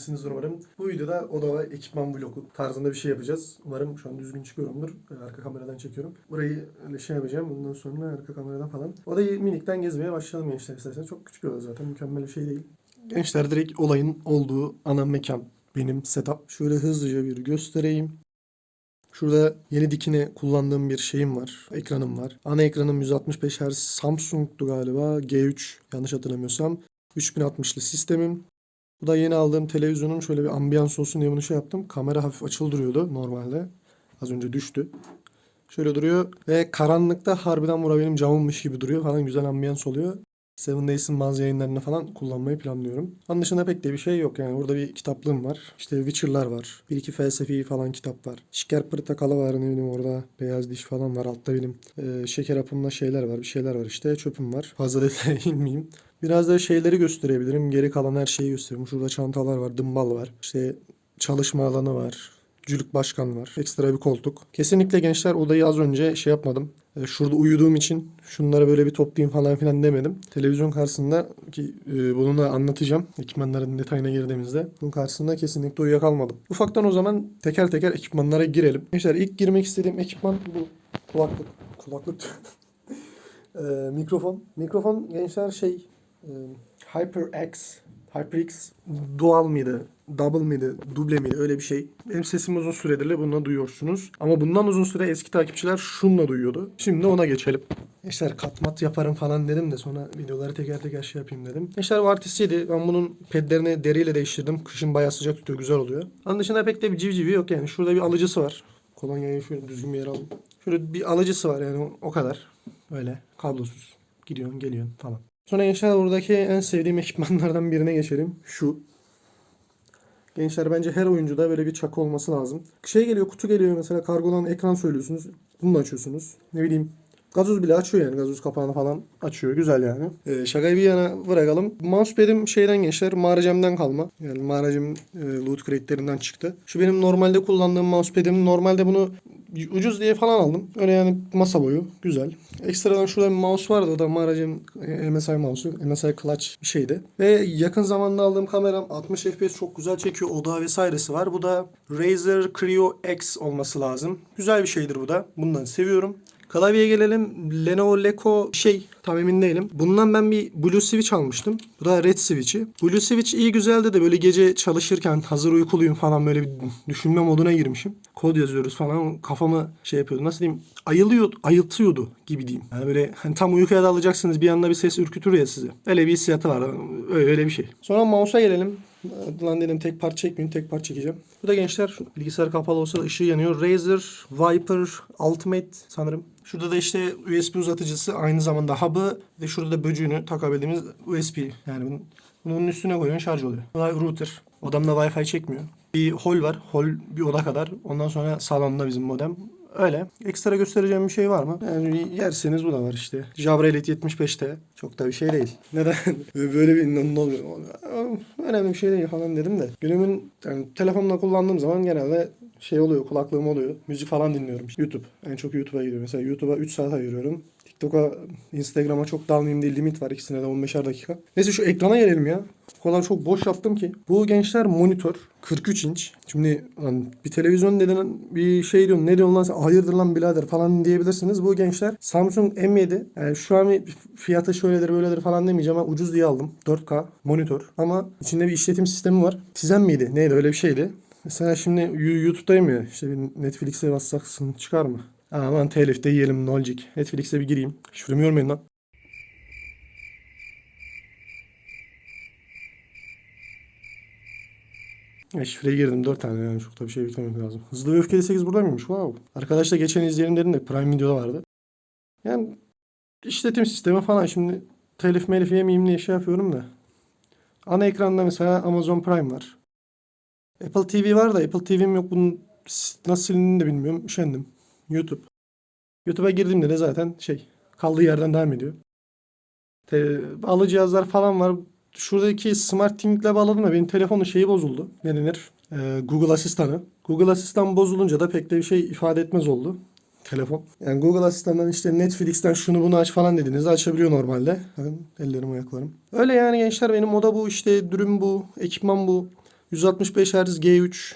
beğenmişsinizdir umarım. Bu videoda oda ve ekipman vlogu tarzında bir şey yapacağız. Umarım şu an düzgün çıkıyorumdur. Ee, Arka kameradan çekiyorum. Burayı öyle şey yapacağım. Bundan sonra arka kameradan falan. Odayı minikten gezmeye başlayalım gençler isterseniz. Çok küçük bir oda zaten. Mükemmel bir şey değil. Gençler direkt olayın olduğu ana mekan. Benim setup. Şöyle hızlıca bir göstereyim. Şurada yeni dikine kullandığım bir şeyim var. Ekranım var. Ana ekranım 165 Hz Samsung'du galiba. G3 yanlış hatırlamıyorsam. 3060'lı sistemim. Bu da yeni aldığım televizyonun şöyle bir ambiyans olsun diye bunu şey yaptım. Kamera hafif açılı duruyordu normalde. Az önce düştü. Şöyle duruyor ve karanlıkta harbiden bura benim camımmış gibi duruyor falan güzel ambiyans oluyor. Seven Days'in bazı yayınlarını falan kullanmayı planlıyorum. Onun dışında pek de bir şey yok yani. Burada bir kitaplığım var. İşte Witcher'lar var. Bir iki felsefi falan kitap var. Şeker Portakalı var ne bileyim orada. Beyaz diş falan var. Altta benim e, şeker hapımla şeyler var. Bir şeyler var işte. Çöpüm var. Fazla detaya inmeyeyim. Biraz da şeyleri gösterebilirim. Geri kalan her şeyi gösteriyorum. Şurada çantalar var. Dımbal var. İşte çalışma alanı var. Cülük başkan var. Ekstra bir koltuk. Kesinlikle gençler odayı az önce şey yapmadım. E, Şurada uyuduğum için şunları böyle bir toplayayım falan filan demedim. Televizyon karşısında ki e, bunu da anlatacağım. Ekipmanların detayına girdiğimizde. Bunun karşısında kesinlikle uyuyakalmadım. Ufaktan o zaman teker teker ekipmanlara girelim. Gençler ilk girmek istediğim ekipman bu. Kulaklık. Kulaklık. E, mikrofon. Mikrofon gençler şey HyperX HyperX dual mıydı? Double mıydı? Duble miydi? Öyle bir şey. Benim sesim uzun süredir bununla duyuyorsunuz. Ama bundan uzun süre eski takipçiler şunla duyuyordu. Şimdi ona geçelim. Gençler katmat yaparım falan dedim de sonra videoları teker teker şey yapayım dedim. Gençler bu artistiydi. Ben bunun pedlerini deriyle değiştirdim. Kışın bayağı sıcak tutuyor. Güzel oluyor. Onun dışında pek de bir civcivi yok yani. Şurada bir alıcısı var. Kolonyayı şöyle düzgün bir yere alayım. Şöyle bir alıcısı var yani o- o kadar. Böyle kablosuz. Gidiyorsun geliyorsun falan. Sonra gençler buradaki en sevdiğim ekipmanlardan birine geçelim. Şu. Gençler bence her oyuncuda böyle bir çakı olması lazım. Şey geliyor kutu geliyor mesela kargodan ekran söylüyorsunuz. Bunu açıyorsunuz. Ne bileyim Gazoz bile açıyor yani. Gazoz kapağını falan açıyor. Güzel yani. Ee, şakayı bir yana bırakalım. Mousepad'im şeyden gençler Mahracem'den kalma. Yani Mahracem e, loot crate'lerinden çıktı. Şu benim normalde kullandığım mousepad'im. Normalde bunu ucuz diye falan aldım. Öyle yani masa boyu. Güzel. Ekstradan şurada bir mouse vardı. O da Mahracem e, MSI mouse'u. MSI Clutch bir şeydi. Ve yakın zamanda aldığım kameram 60 FPS çok güzel çekiyor. Oda vesairesi var. Bu da Razer Creo X olması lazım. Güzel bir şeydir bu da. Bundan seviyorum. Klavyeye gelelim. Lenovo Leco şey tam emin değilim. Bundan ben bir Blue Switch almıştım. Bu da Red Switch'i. Blue Switch iyi güzeldi de böyle gece çalışırken hazır uykuluyum falan böyle bir düşünme moduna girmişim. Kod yazıyoruz falan kafamı şey yapıyordu. Nasıl diyeyim? Ayılıyor, ayıltıyordu gibi diyeyim. Yani böyle hani tam uykuya dalacaksınız bir anda bir ses ürkütür ya sizi. Öyle bir hissiyatı var. Öyle, öyle bir şey. Sonra mouse'a gelelim. Lan dedim tek part çekmeyeyim tek part çekeceğim. Bu da gençler bilgisayar kapalı olsa ışığı yanıyor. Razer Viper Ultimate sanırım. Şurada da işte USB uzatıcısı aynı zamanda hub'ı ve şurada da böcüğünü takabildiğimiz USB. Yani bunun, üstüne koyuyorsun şarj oluyor. Da router. Odamda Wi-Fi çekmiyor. Bir hol var. Hol bir oda kadar. Ondan sonra salonda bizim modem. Öyle. Ekstra göstereceğim bir şey var mı? Yani yerseniz bu da var işte. Jabra Elite 75T. Çok da bir şey değil. Neden? Böyle bir oluyor? Önemli bir şey değil falan dedim de. Günümün yani telefonla kullandığım zaman genelde şey oluyor, kulaklığım oluyor. Müzik falan dinliyorum. YouTube. En çok YouTube'a gidiyorum. Mesela YouTube'a 3 saat ayırıyorum. TikTok'a, Instagram'a çok dalmayayım diye limit var. ikisine de 15'er dakika. Neyse şu ekrana gelelim ya. O kadar çok boş yaptım ki. Bu gençler monitör. 43 inç. Şimdi lan bir televizyon denen bir şey diyorsun. Ne diyorsun lan sen? Hayırdır lan birader falan diyebilirsiniz. Bu gençler Samsung M7. Yani şu an fiyatı şöyledir böyledir falan demeyeceğim ama ucuz diye aldım. 4K monitör. Ama içinde bir işletim sistemi var. Tizen miydi? Neydi? Öyle bir şeydi. Mesela şimdi YouTube'dayım ya. İşte bir Netflix'e bassaksın çıkar mı? Aman telifte yiyelim ne. Netflix'e bir gireyim. Şifremi yormayın lan. Ya şifreye girdim 4 tane yani çok da bir şey beklemek lazım. Hızlı ve Öfkeli 8 burada mıymış? Wow. Arkadaşlar geçen izleyelim de Prime Video'da vardı. Yani işletim sistemi falan şimdi telif melif yemeyeyim diye şey yapıyorum da. Ana ekranda mesela Amazon Prime var. Apple TV var da Apple TV'm yok. Bunun nasıl silindiğini de bilmiyorum. Üşendim. YouTube. YouTube'a girdiğimde de zaten şey kaldığı yerden devam ediyor. Te, alı cihazlar falan var. Şuradaki Smart Thing Lab alalım da benim telefonun şeyi bozuldu. Ne denir? Ee, Google Asistanı. Google Asistan bozulunca da pek de bir şey ifade etmez oldu. Telefon. Yani Google Asistan'dan işte Netflix'ten şunu bunu aç falan dediniz. Açabiliyor normalde. Bakın ellerim ayaklarım. Öyle yani gençler benim oda bu işte dürüm bu. Ekipman bu. 165 Hz G3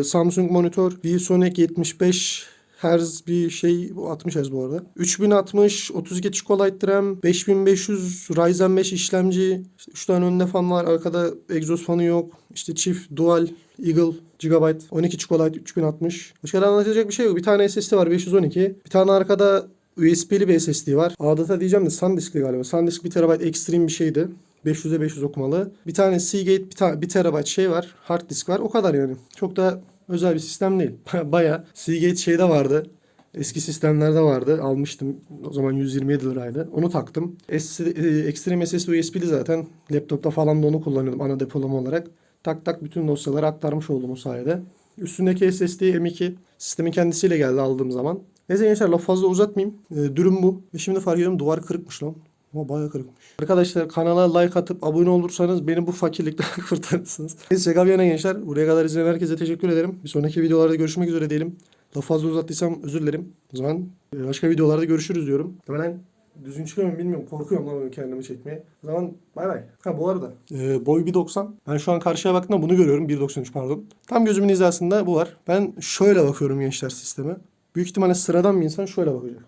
e, Samsung monitör. ViewSonic 75 Hz bir şey bu 60 Hz bu arada. 3060 32 Chipolite RAM 5500 Ryzen 5 işlemci. İşte 3 tane önünde fan var. Arkada egzoz fanı yok. İşte çift dual Eagle Gigabyte 12 Chipolite 3060. Başka da anlatacak bir şey yok. Bir tane SSD var 512. Bir tane arkada USB'li bir SSD var. ADATA diyeceğim de SanDisk'li galiba. SanDisk 1 TB Extreme bir şeydi. 500'e 500 okumalı. Bir tane Seagate bir, ta- 1 TB şey var. Hard disk var. O kadar yani. Çok da özel bir sistem değil. Baya Seagate şeyde vardı. Eski sistemlerde vardı. Almıştım. O zaman 127 liraydı. Onu taktım. S, e, Extreme SSD USB'li zaten. Laptopta falan da onu kullanıyordum ana depolama olarak. Tak tak bütün dosyaları aktarmış oldum o sayede. Üstündeki SSD M2 sistemin kendisiyle geldi aldığım zaman. Neyse gençler laf fazla uzatmayayım. Ee, dürüm bu. Ve şimdi fark ediyorum duvar kırıkmış lan. Ama bayağı kırıkmış. Arkadaşlar kanala like atıp abone olursanız beni bu fakirlikten kurtarırsınız. Neyse şaka gençler. Buraya kadar izleyen herkese teşekkür ederim. Bir sonraki videolarda görüşmek üzere diyelim. Laf fazla uzattıysam özür dilerim. O zaman e, başka videolarda görüşürüz diyorum. Ben düzgün çıkıyor muyum bilmiyorum. Korkuyorum lan kendimi çekmeye. O zaman bay bay. Ha bu arada e, boy 1.90. Ben şu an karşıya baktığımda bunu görüyorum. 1.93 pardon. Tam gözümün hizasında bu var. Ben şöyle bakıyorum gençler sisteme. Büyük ihtimalle sıradan bir insan şöyle bakacak.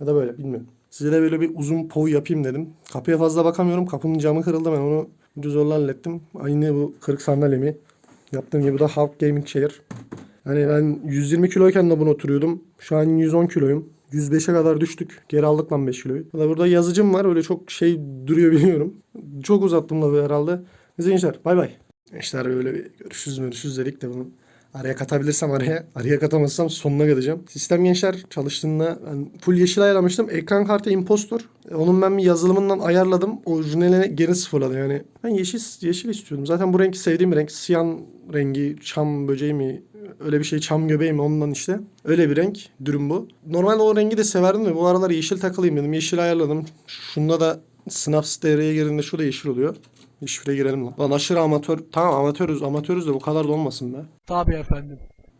Ya da böyle bilmiyorum. Size de böyle bir uzun pov yapayım dedim. Kapıya fazla bakamıyorum. Kapının camı kırıldı. Ben onu ucuz zorla hallettim. Aynı bu kırık sandalyemi. Yaptığım gibi da Halk Gaming Chair. Yani ben 120 kiloyken de bunu oturuyordum. Şu an 110 kiloyum. 105'e kadar düştük. Geri aldık lan 5 kiloyu. Da burada yazıcım var. Öyle çok şey duruyor biliyorum. Çok uzattım lafı herhalde. Neyse gençler bay bay. Gençler böyle bir görüşürüz görüşürüz dedik de bunu. Araya katabilirsem araya, araya katamazsam sonuna gideceğim. Sistem gençler çalıştığında ben full yeşil ayarlamıştım. Ekran kartı impostor. Onun ben bir yazılımından ayarladım. Orijinaline geri sıfırladı yani. Ben yeşil yeşil istiyordum. Zaten bu renk sevdiğim renk. Siyan rengi, çam böceği mi öyle bir şey çam göbeği mi ondan işte. Öyle bir renk. Dürüm bu. Normalde o rengi de severdim de bu aralar yeşil takılayım dedim. Yeşil ayarladım. Şunda da Synapse devreye girdiğinde şu da yeşil oluyor. Bir şifre girelim lan. Lan aşırı amatör. Tamam amatörüz amatörüz de bu kadar da olmasın be. Tabii efendim.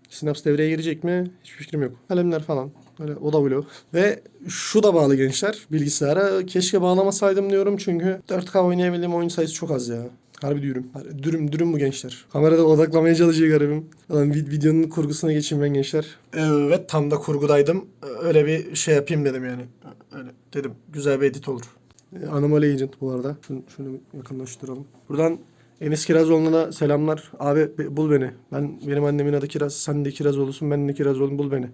Synapse devreye girecek mi? Hiçbir fikrim yok. Kalemler falan. Böyle oda bloğu. Ve şu da bağlı gençler bilgisayara. Keşke bağlamasaydım diyorum çünkü 4K oynayabildiğim oyun sayısı çok az ya. Harbi dürüm. Dürüm, dürüm bu gençler. Kamerada odaklamaya çalışıyor garibim. Lan vid- videonun kurgusuna geçeyim ben gençler. Evet tam da kurgudaydım. Öyle bir şey yapayım dedim yani. Öyle dedim. Güzel bir edit olur. Ee, Anomaly Agent bu arada. Şunu, şunu yakınlaştıralım. Buradan Enes Kirazoğlu'na da selamlar. Abi bul beni. Ben benim annemin adı Kiraz. Sen de Kirazoğlu'sun. Ben de Kirazoğlu'm. Bul beni.